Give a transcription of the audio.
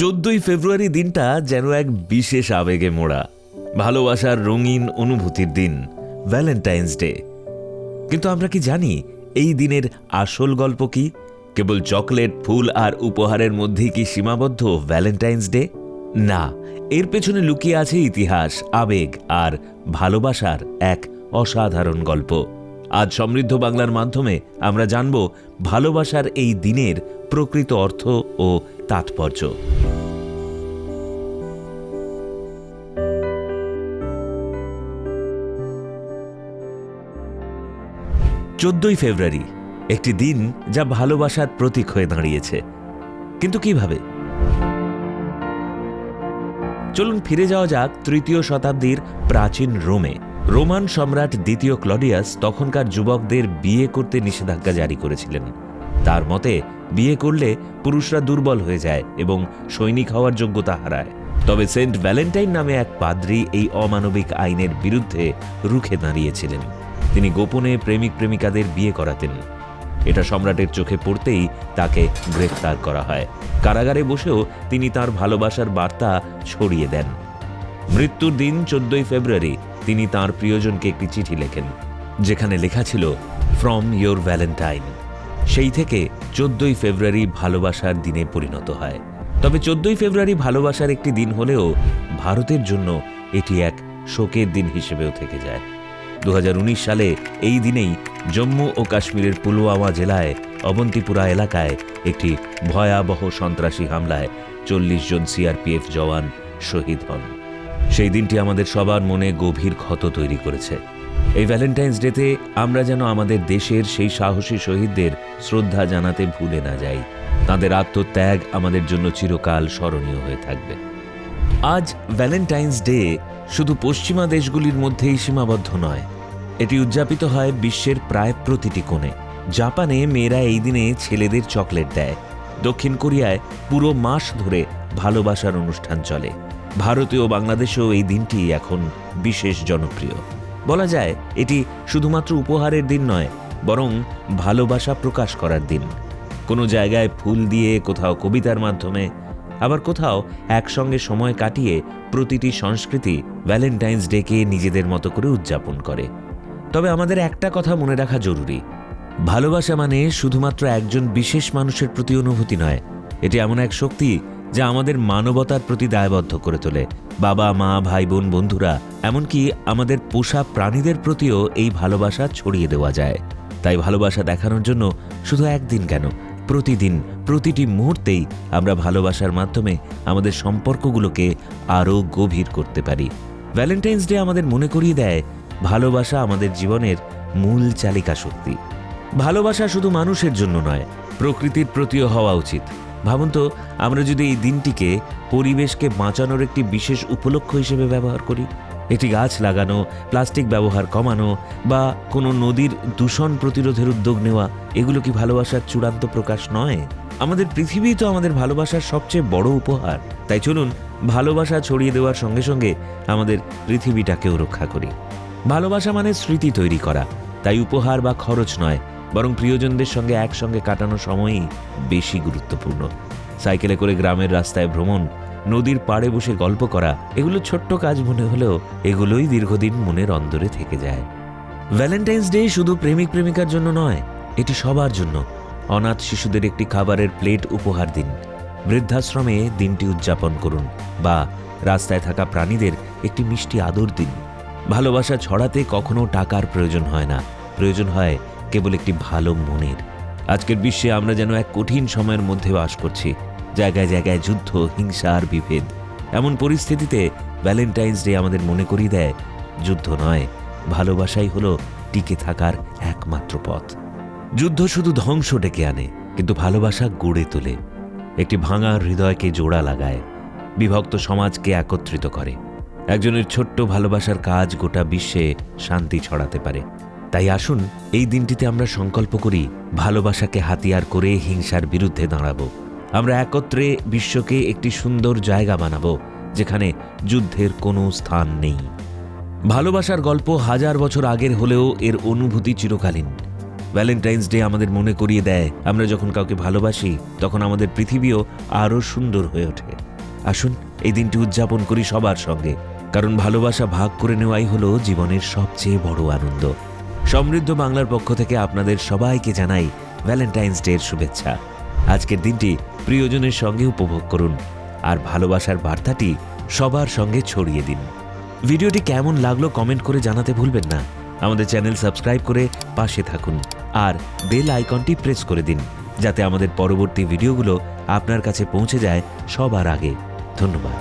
চোদ্দই ফেব্রুয়ারি দিনটা যেন এক বিশেষ আবেগে মোড়া। ভালোবাসার রঙিন অনুভূতির দিন ভ্যালেন্টাইন্স ডে কিন্তু আমরা কি জানি, এই দিনের আসল গল্প কি? কেবল চকলেট, ফুল আর উপহারের মধ্যেই কি সীমাবদ্ধ ভ্যালেন্টাইন্স ডে না, এর পেছনে লুকিয়ে আছে ইতিহাস, আবেগ আর ভালোবাসার এক অসাধারণ গল্প। আজ সমৃদ্ধ বাংলার মাধ্যমে আমরা জানব ভালোবাসার এই দিনের প্রকৃত অর্থ ও তাৎপর্য। চোদ্দই ফেব্রুয়ারি একটি দিন যা ভালোবাসার প্রতীক হয়ে দাঁড়িয়েছে। কিন্তু কীভাবে? চলুন ফিরে যাওয়া যাক তৃতীয় শতাব্দীর প্রাচীন রোমে। রোমান সম্রাট দ্বিতীয় ক্লডিয়াস তখনকার যুবকদের বিয়ে করতে নিষেধাজ্ঞা জারি করেছিলেন। তার মতে, বিয়ে করলে পুরুষরা দুর্বল হয়ে যায় এবং সৈনিক হওয়ার যোগ্যতা হারায়। তবে সেন্ট ভ্যালেন্টাইন নামে এক পাদ্রী এই অমানবিক আইনের বিরুদ্ধে রুখে দাঁড়িয়েছিলেন। তিনি গোপনে প্রেমিক প্রেমিকাদের বিয়ে করাতেন। এটা সম্রাটের চোখে পড়তেই তাকে গ্রেফতার করা হয়। কারাগারে বসেও তিনি তার ভালোবাসার বার্তা ছড়িয়ে দেন। মৃত্যুর দিন চোদ্দই ফেব্রুয়ারি তিনি তার প্রিয়জনকে একটি চিঠি লেখেন, যেখানে লেখা ছিল ফ্রম ইয়োর ভ্যালেন্টাইন সেই থেকে চোদ্দই ফেব্রুয়ারি ভালোবাসার দিনে পরিণত হয়। তবে চোদ্দই ফেব্রুয়ারি ভালোবাসার একটি দিন হলেও ভারতের জন্য এটি এক শোকের দিন হিসেবেও থেকে যায়। দু হাজার উনিশ সালে এই দিনেই জম্মু ও কাশ্মীরের পুলওয়ামা জেলায় অবন্তিপুরা এলাকায় একটি ভয়াবহ সন্ত্রাসী হামলায় চল্লিশ জন সিআরপিএফ জওয়ান শহীদ হন। সেই দিনটি আমাদের সবার মনে গভীর ক্ষত তৈরি করেছে। এই ভ্যালেন্টাইন্স ডেতে আমরা যেন আমাদের দেশের সেই সাহসী শহীদদের শ্রদ্ধা জানাতে ভুলে না যাই। তাঁদের আত্মত্যাগ আমাদের জন্য চিরকাল স্মরণীয় হয়ে থাকবে। আজ ভ্যালেন্টাইন্স ডে শুধু পশ্চিমা দেশগুলির মধ্যেই সীমাবদ্ধ নয়। এটি উদযাপিত হয় বিশ্বের প্রায় প্রতিটি কোণে। জাপানে মেয়েরা এই দিনে ছেলেদের চকলেট দেয়। দক্ষিণ কোরিয়ায় পুরো মাস ধরে ভালোবাসার অনুষ্ঠান চলে। ভারতে ও বাংলাদেশেও এই দিনটি এখন বিশেষ জনপ্রিয়। বলা যায়, এটি শুধুমাত্র উপহারের দিন নয়, বরং ভালোবাসা প্রকাশ করার দিন। কোনো জায়গায় ফুল দিয়ে কোথাও কবিতার মাধ্যমে আবার কোথাও একসঙ্গে সময় কাটিয়ে প্রতিটি সংস্কৃতি ভ্যালেন্টাইন্স ডেকে নিজেদের মতো করে উদযাপন করে। তবে আমাদের একটা কথা মনে রাখা জরুরি। ভালোবাসা মানে শুধুমাত্র একজন বিশেষ মানুষের প্রতি অনুভূতি নয়। এটি এমন এক শক্তি যা আমাদের মানবতার প্রতি দায়বদ্ধ করে তোলে। বাবা, মা ভাই বোন বন্ধুরা, এমনকি আমাদের পোষা প্রাণীদের প্রতিও এই ভালোবাসা ছড়িয়ে দেওয়া যায়। তাই ভালোবাসা দেখানোর জন্য শুধু একদিন কেন? প্রতিদিন, প্রতিটি মুহূর্তেই আমরা ভালোবাসার মাধ্যমে আমাদের সম্পর্কগুলোকে আরও গভীর করতে পারি। ভ্যালেন্টাইন্স ডে আমাদের মনে করিয়ে দেয়, ভালোবাসা আমাদের জীবনের মূল চালিকা শক্তি। ভালোবাসা শুধু মানুষের জন্য নয়, প্রকৃতির প্রতিও হওয়া উচিত। ভাবুন তো, আমরা যদি এই দিনটিকে পরিবেশকে বাঁচানোর একটি বিশেষ উপলক্ষ হিসেবে ব্যবহার করি। একটি গাছ লাগানো, প্লাস্টিক ব্যবহার কমানো বা কোনো নদীর দূষণ প্রতিরোধের উদ্যোগ নেওয়া, এগুলো কি ভালোবাসার চূড়ান্ত প্রকাশ নয়? আমাদের পৃথিবী তো আমাদের ভালোবাসার সবচেয়ে বড় উপহার। তাই চলুন ভালোবাসা ছড়িয়ে দেওয়ার সঙ্গে সঙ্গে আমাদের পৃথিবীটাকেও রক্ষা করি। ভালোবাসা মানে স্মৃতি তৈরি করা। তাই উপহার বা খরচ নয়, বরং প্রিয়জনদের সঙ্গে একসঙ্গে কাটানো সময়ই বেশি গুরুত্বপূর্ণ। সাইকেলে করে গ্রামের রাস্তায় ভ্রমণ নদীর পাড়ে বসে গল্প করা, এগুলো ছোট্ট কাজ মনে হলেও এগুলোই দীর্ঘদিন মনের অন্দরে থেকে যায়। ভ্যালেন্টাইন্স ডে শুধু প্রেমিক প্রেমিকার জন্য নয়, এটি সবার জন্য। অনাথ শিশুদের একটি খাবারের প্লেট উপহার দিন। বৃদ্ধাশ্রমে দিনটি উদযাপন করুন বা রাস্তায় থাকা প্রাণীদের একটি মিষ্টি আদর দিন। ভালোবাসা ছড়াতে কখনো টাকার প্রয়োজন হয় না। প্রয়োজন হয় কেবল একটি ভালো মনের। আজকের বিশ্বে আমরা যেন এক কঠিন সময়ের মধ্যে বাস করছি। জায়গায় জায়গায় যুদ্ধ, হিংসা আর বিভেদ। এমন পরিস্থিতিতে ভ্যালেন্টাইন্স ডে আমাদের মনে করিয়ে দেয়, যুদ্ধ নয়, ভালোবাসাই হলো টিকে থাকার একমাত্র পথ। যুদ্ধ শুধু ধ্বংস ডেকে আনে, কিন্তু ভালোবাসা গড়ে তোলে। একটি ভাঙা হৃদয়কে জোড়া লাগায়, বিভক্ত সমাজকে একত্রিত করে। একজনের ছোট্ট ভালোবাসার কাজ গোটা বিশ্বে শান্তি ছড়াতে পারে। তাই আসুন, এই দিনটিতে আমরা সংকল্প করি, ভালোবাসাকে হাতিয়ার করে হিংসার বিরুদ্ধে দাঁড়াবো। আমরা একত্রে বিশ্বকে একটি সুন্দর জায়গা বানাবো, যেখানে যুদ্ধের কোনো স্থান নেই। ভালোবাসার গল্প হাজার বছর আগের হলেও এর অনুভূতি চিরকালীন। ভ্যালেন্টাইন্স ডে আমাদের মনে করিয়ে দেয়, আমরা যখন কাউকে ভালোবাসি, তখন আমাদের পৃথিবীও আরও সুন্দর হয়ে ওঠে। আসুন, এই দিনটি উদযাপন করি সবার সঙ্গে, কারণ ভালোবাসা ভাগ করে নেওয়াই হলো জীবনের সবচেয়ে বড় আনন্দ। সমৃদ্ধ বাংলার পক্ষ থেকে আপনাদের সবাইকে জানাই ভ্যালেন্টাইন্স ডের শুভেচ্ছা। আজকের দিনটি প্রিয়জনের সঙ্গে উপভোগ করুন আর ভালোবাসার বার্তাটি সবার সঙ্গে ছড়িয়ে দিন। ভিডিওটি কেমন লাগল কমেন্ট করে জানাতে ভুলবেন না। আমাদের চ্যানেল সাবস্ক্রাইব করে পাশে থাকুন আর বেল আইকনটি প্রেস করে দিন, যাতে আমাদের পরবর্তী ভিডিওগুলো আপনার কাছে পৌঁছে যায় সবার আগে। ধন্যবাদ।